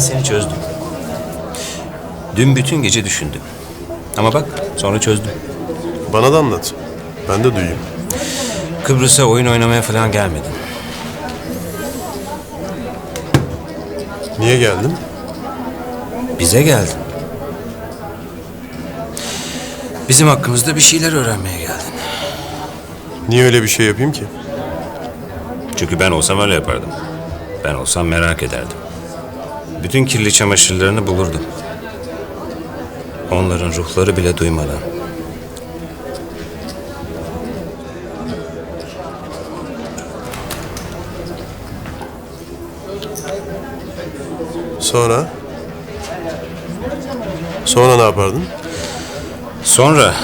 seni çözdüm. Dün bütün gece düşündüm. Ama bak sonra çözdüm. Bana da anlat. Ben de duyayım. Kıbrıs'a oyun oynamaya falan gelmedim. Niye geldin? Bize geldin. Bizim hakkımızda bir şeyler öğrenmeye geldin. Niye öyle bir şey yapayım ki? Çünkü ben olsam öyle yapardım. Ben olsam merak ederdim. Bütün kirli çamaşırlarını bulurdum. Onların ruhları bile duymadan. Sonra? Sonra ne yapardın? Sonra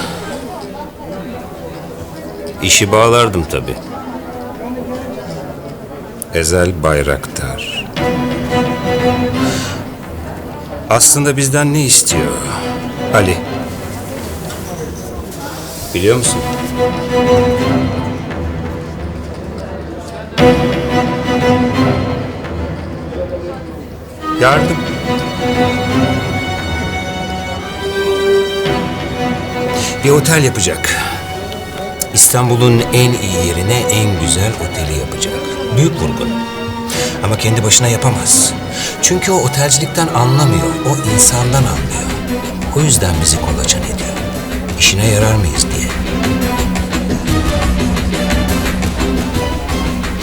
işi bağlardım tabii. Ezel Bayraktar. Aslında bizden ne istiyor Ali? Biliyor musun? Yardım. Bir otel yapacak. İstanbul'un en iyi yerine en güzel oteli yapacak. Büyük vurgun. Ama kendi başına yapamaz. Çünkü o otelcilikten anlamıyor. O insandan anlıyor. O yüzden bizi kolaçan ediyor. İşine yarar mıyız diye.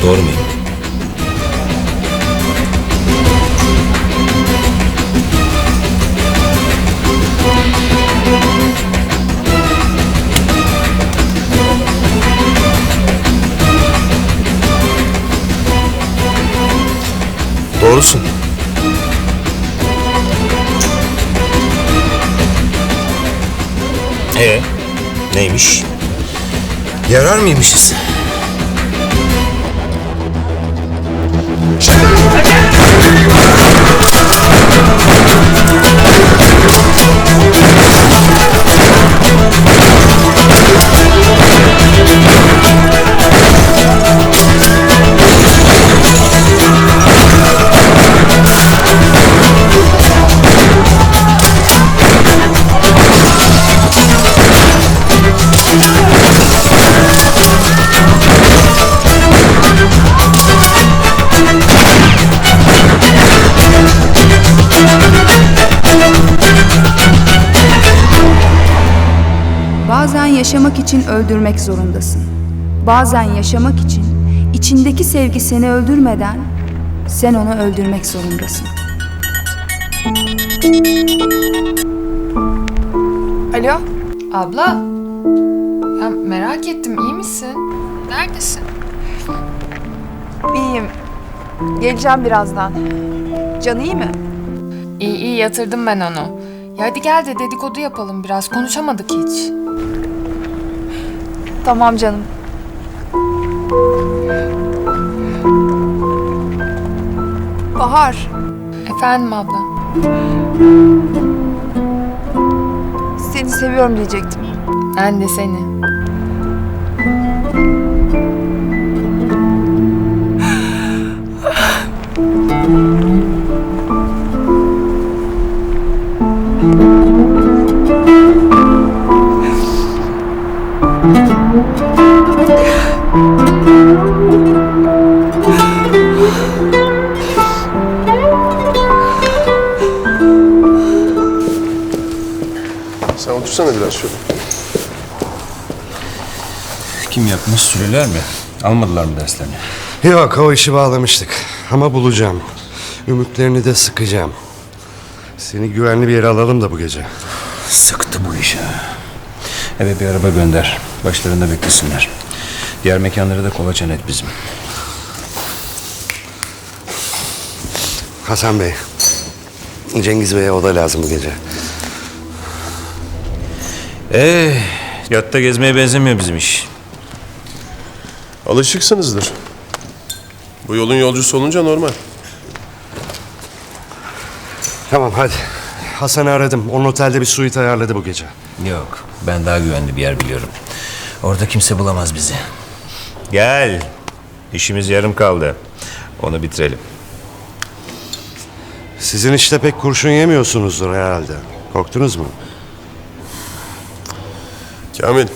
Doğru muyum? Doğrusun. Ee, neymiş? Yarar mıymışız? Bazen yaşamak için öldürmek zorundasın. Bazen yaşamak için içindeki sevgi seni öldürmeden sen onu öldürmek zorundasın. Alo? Abla? Ya merak ettim iyi misin? Neredesin? İyiyim. Geleceğim birazdan. Can iyi mi? İyi iyi yatırdım ben onu. Ya hadi gel de dedikodu yapalım biraz konuşamadık hiç. Tamam canım. Bahar, Efendim abla? seni seviyorum diyecektim. Ben de seni. Sen otursana biraz şöyle. Kim yapmış süreler mi? Almadılar mı derslerini? Yok o işi bağlamıştık. Ama bulacağım. Ümitlerini de sıkacağım. Seni güvenli bir yere alalım da bu gece. Sıktı bu iş ha. Eve bir araba gönder. Başlarında beklesinler. Diğer mekanları da kolaçan et bizim. Hasan Bey. Cengiz Bey'e oda lazım bu gece. Ee, yatta gezmeye benzemiyor bizim iş. Alışıksınızdır. Bu yolun yolcusu olunca normal. Tamam hadi. Hasan'ı aradım. Onun otelde bir suite ayarladı bu gece. Yok, ben daha güvenli bir yer biliyorum. Orada kimse bulamaz bizi. Gel. İşimiz yarım kaldı. Onu bitirelim. Siz Sizin işte pek kurşun yemiyorsunuzdur herhalde. Korktunuz mu? Kamil,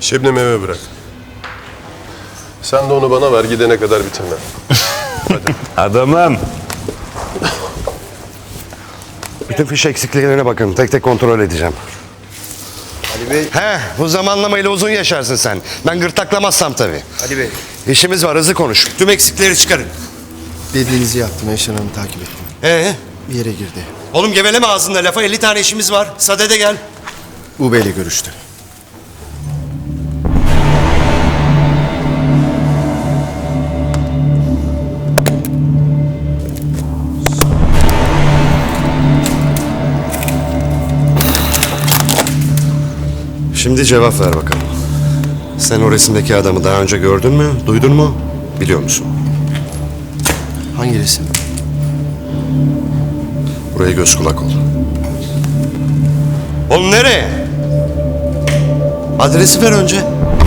Şebnem'i eve bırak. Sen de onu bana ver gidene kadar bitirme. Adamım. Bütün fiş eksikliklerine bakın. Tek tek kontrol edeceğim. Bey, He, bu zamanlamayla uzun yaşarsın sen. Ben gırtlaklamazsam tabii. Ali Bey. İşimiz var, hızlı konuş. Tüm eksikleri çıkarın. Dediğinizi yaptım. Eşen Hanım'ı takip ettim. Ee, Bir yere girdi. oğlum geveleme ağzında lafa. 50 tane işimiz var. Sadede gel. Ube ile görüştü. Şimdi cevap ver bakalım. Sen o resimdeki adamı daha önce gördün mü, duydun mu, biliyor musun? Hangi resim? Buraya göz kulak ol. Oğlum nereye? Adresi ver önce.